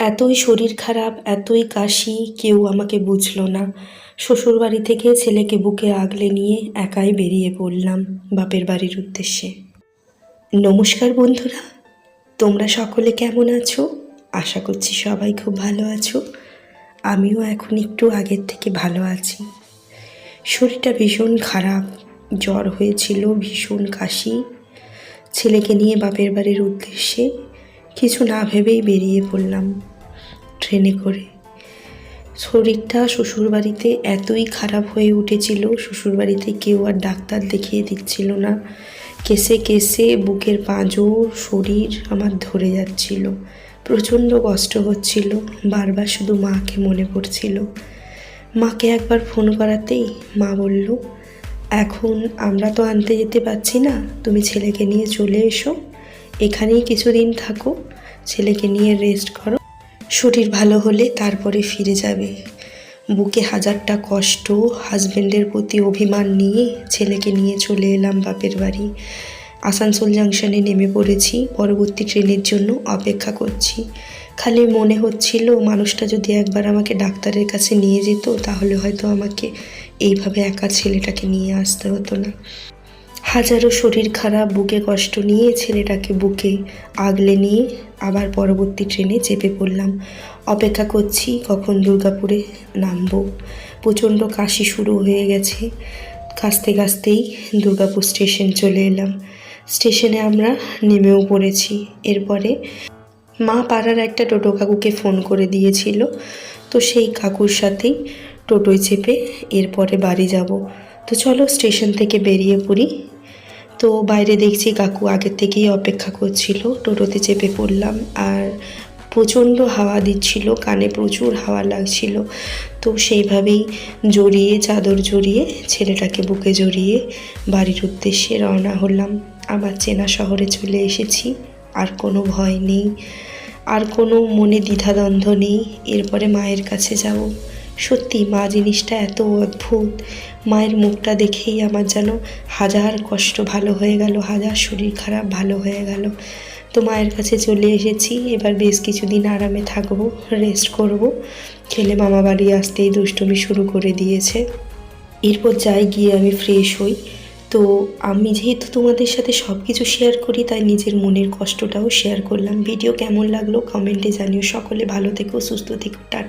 এতই শরীর খারাপ, এতই কাশি, কেউ আমাকে বুঝলো না। শ্বশুরবাড়ি থেকে ছেলেকে বুকে আগলে নিয়ে একাই বেরিয়ে পড়লাম বাপের বাড়ির উদ্দেশ্যে। নমস্কার বন্ধুরা, তোমরা সকলে কেমন আছো? আশা করছি সবাই খুব ভালো আছো। আমিও এখন একটু আগের থেকে ভালো আছি। শরীরটা ভীষণ খারাপ, জ্বর হয়েছিল, ভীষণ কাশি। ছেলেকে নিয়ে বাপের বাড়ির উদ্দেশ্যে কিছু না ভেবেই বেরিয়ে পড়লাম ট্রেনে করে। শরীরটা শ্বশুরবাড়িতে এতই খারাপ হয়ে উঠেছিল, শ্বশুরবাড়িতে কেউ আর ডাক্তার দেখিয়ে দিচ্ছিল না। কেসে কেসে বুকের পাঁজর, শরীর আমার ধরে যাচ্ছিল। প্রচণ্ড কষ্ট হচ্ছিল, বারবার শুধু মাকে মনে পড়ছিল। মাকে একবার ফোন করাতেই মা বলল, এখন আমরা তো আনতে যেতে পারছি না, তুমি ছেলেকে নিয়ে চলে এসো, এখানেই কিছুদিন থাকো। ছেলেকে নিয়ে রেস্ট করো। শরীর ভালো হলে তারপরে ফিরে যাবে। বুকে হাজারটা কষ্ট হাজবেন্ডের প্রতি অভিমান নিয়ে ছেলেকে নিয়ে চলে এলাম বাপের বাড়ি। আসানসোল জাংশনে নেমে পড়েছি, পরবর্তী ট্রেনের জন্য অপেক্ষা করছি। খালি মনে হচ্ছিল মানুষটা যদি একবার আমাকে ডাক্তারের কাছে নিয়ে যেত, তাহলে হয়তো আমাকে এইভাবে একা ছেলেটাকে নিয়ে আসতে হতো না। হাজারো শরীর খারাপ, বুকে কষ্ট নিয়ে ছেলেটাকে বুকে আগলে নিয়ে আবার পরবর্তী ট্রেনে চেপে পড়লাম। অপেক্ষা করছি কখন দুর্গাপুরে নামবো। প্রচণ্ড কাশি শুরু হয়ে গেছে। কাশতে কাশতেই দুর্গাপুর স্টেশন চলে এলাম। স্টেশনে আমরা নেমেও পড়েছি। এরপরে মা পাড়ার একটা টোটো কাকুকে ফোন করে দিয়েছিল। তো সেই কাকুর সাথেই টোটোয় চেপে এরপরে বাড়ি যাব। তো চলো স্টেশন থেকে বেরিয়ে পড়ি। তো বাইরে দেখছি কাকু আগের থেকেই অপেক্ষা করছিল, টোটোতে চেপে পড়লাম আর প্রচণ্ড হাওয়া দিচ্ছিল, কানে প্রচুর হাওয়া লাগছিল। তো সেইভাবেই জড়িয়ে, চাদর জড়িয়ে, ছেলেটাকে বুকে জড়িয়ে বাড়ির উদ্দেশ্যে রওনা হলাম। আবার চেনা শহরে চলে এসেছি, আর কোনো ভয় নেই, আর কোনো মনে দ্বিধাদ্বন্দ্ব নেই। এরপরে মায়ের কাছে যাব। সত্যি মা জিনিসটা এত অদ্ভুত। মায়ের মুখটা দেখেই আমার যেন হাজার কষ্ট ভালো হয়ে গেল, হাজার শরীর খারাপ ভালো হয়ে গেল। তো মায়ের কাছে চলে এসেছি, এবার বেশ কিছুদিন আরামে থাকব রেস্ট করব। ছেলে মামা বাড়ি আসতেই দুষ্টুমি শুরু করে দিয়েছে। এরপর যাই গিয়ে আমি ফ্রেশ হই। তো আমি যেহেতু তোমাদের সাথে সব কিছু শেয়ার করি, তাই নিজের মনের কষ্টটাও শেয়ার করলাম। ভিডিও কেমন লাগল কমেন্টে জানিও। সকলে ভালো থেকো, সুস্থ থেকো, টাটা।